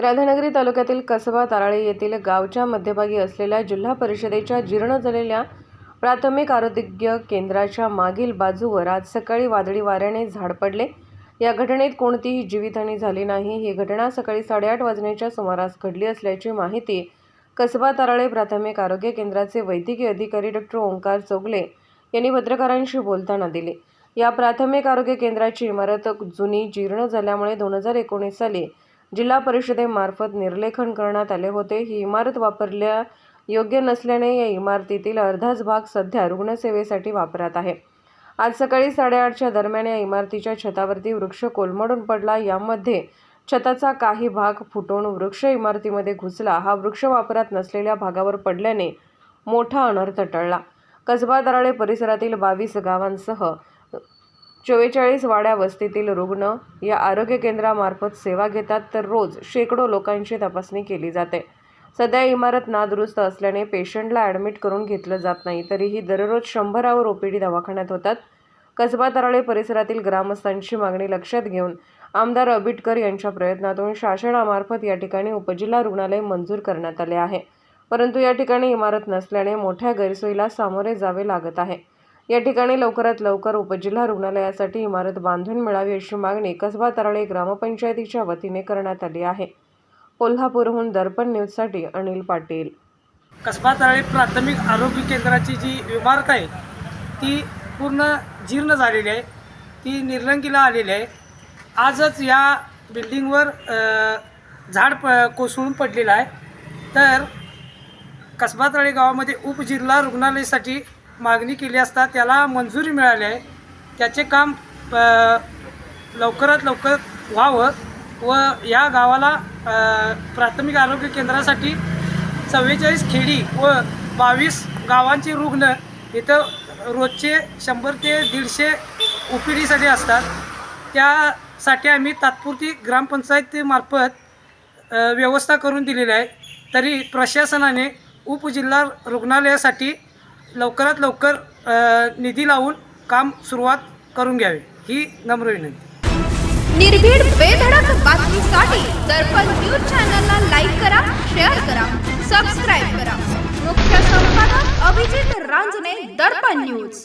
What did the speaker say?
राधानगरी तालुक्यातील कसबा ताराळे येथील गावच्या मध्यभागी असलेल्या जिल्हा परिषदेच्या जीर्ण झालेल्या प्राथमिक आरोग्य केंद्राच्या मागील बाजूवर आज सकाळी वादळी वाऱ्याने झाड पडले. या घटनेत कोणतीही जीवितहानी झाली नाही. ही घटना सकाळी साडेआठ वाजण्याच्या सुमारास घडली असल्याची माहिती कसबा ताराळे प्राथमिक आरोग्य केंद्राचे वैद्यकीय अधिकारी डॉक्टर ओंकार चोगले यांनी पत्रकारांशी बोलताना दिली. या प्राथमिक आरोग्य केंद्राची इमारत जुनी जीर्ण झाल्यामुळे दोन हजार एकोणीस साली जिल्हा परिषदेमार्फत निर्लेखन करण्यात आले होते. ही इमारत वापरल्या योग्य नसल्याने या इमारतीतील अर्धाच भाग सध्या रुग्णसेवेसाठी वापरात आहे. आज सकाळी साडेआठच्या दरम्यान या इमारतीच्या छतावरती वृक्ष कोलमडून पडला. यामध्ये छताचा काही भाग फुटून वृक्ष इमारतीमध्ये घुसला. हा वृक्ष वापरात नसलेल्या भागावर पडल्याने मोठा अनर्थ टळला. कसबा दराळे परिसरातील बावीस गावांसह चव्वेचाळीस वाड्या वस्तीतील रुग्ण या आरोग्य केंद्रामार्फत सेवा घेतात तर रोज शेकडो लोकांची तपासणी केली जाते. सध्या इमारत नादुरुस्त असल्याने पेशंटला ॲडमिट करून घेतलं जात नाही तरीही दररोज शंभरावर ओपीडी दवाखान्यात होतात. कसबा तराळे परिसरातील ग्रामस्थांची मागणी लक्षात घेऊन आमदार अबिटकर यांच्या प्रयत्नातून शासनामार्फत या ठिकाणी उपजिल्हा रुग्णालय मंजूर करण्यात आले आहे. परंतु या ठिकाणी इमारत नसल्याने मोठ्या गैरसोयीला सामोरे जावे लागत आहे. या ठिकाणी लवकरात लवकर उपजिल्हा रुग्णालयासाठी इमारत बांधून मिळावी अशी मागणी कसबा तराळे ग्रामपंचायतीच्या वतीने करण्यात आली आहे. कोल्हापूरहून दर्पण न्यूजसाठी अनिल पाटील. कसबा तळाळे प्राथमिक आरोग्य केंद्राची जी इमारत आहे ती पूर्ण जीर्ण झालेली आहे. ती निर्लंकीला आलेली आहे. आजच या बिल्डिंगवर झाड प कोसळून पडलेलं आहे. तर कसबा तळे गावामध्ये उपजिल्हा रुग्णालयासाठी मागणी केली असता त्याला मंजुरी मिळाली आहे. त्याचे काम लवकरात लवकर व्हावं व या गावाला प्राथमिक आरोग्य केंद्रासाठी चव्वेचाळीस खेडी व बावीस गावांचे रुग्ण इथं रोजचे शंभर ते दीडशे ओ पी डीसाठी असतात. त्यासाठी आम्ही तात्पुरती ग्रामपंचायतीमार्फत व्यवस्था करून दिलेली आहे. तरी प्रशासनाने उपजिल्हा रुग्णालयासाठी लवकरात लवकर निधी लावून काम सुरुवात करून घ्यावी ही नम्र विनंती. निर्भीड बेधडक बातमीसाठी दर्पण न्यूज चॅनलला लाईक करा शेअर करा सबस्क्राईब करा. मुख्य संपादक अभिजित रांजणे दर्पण न्यूज.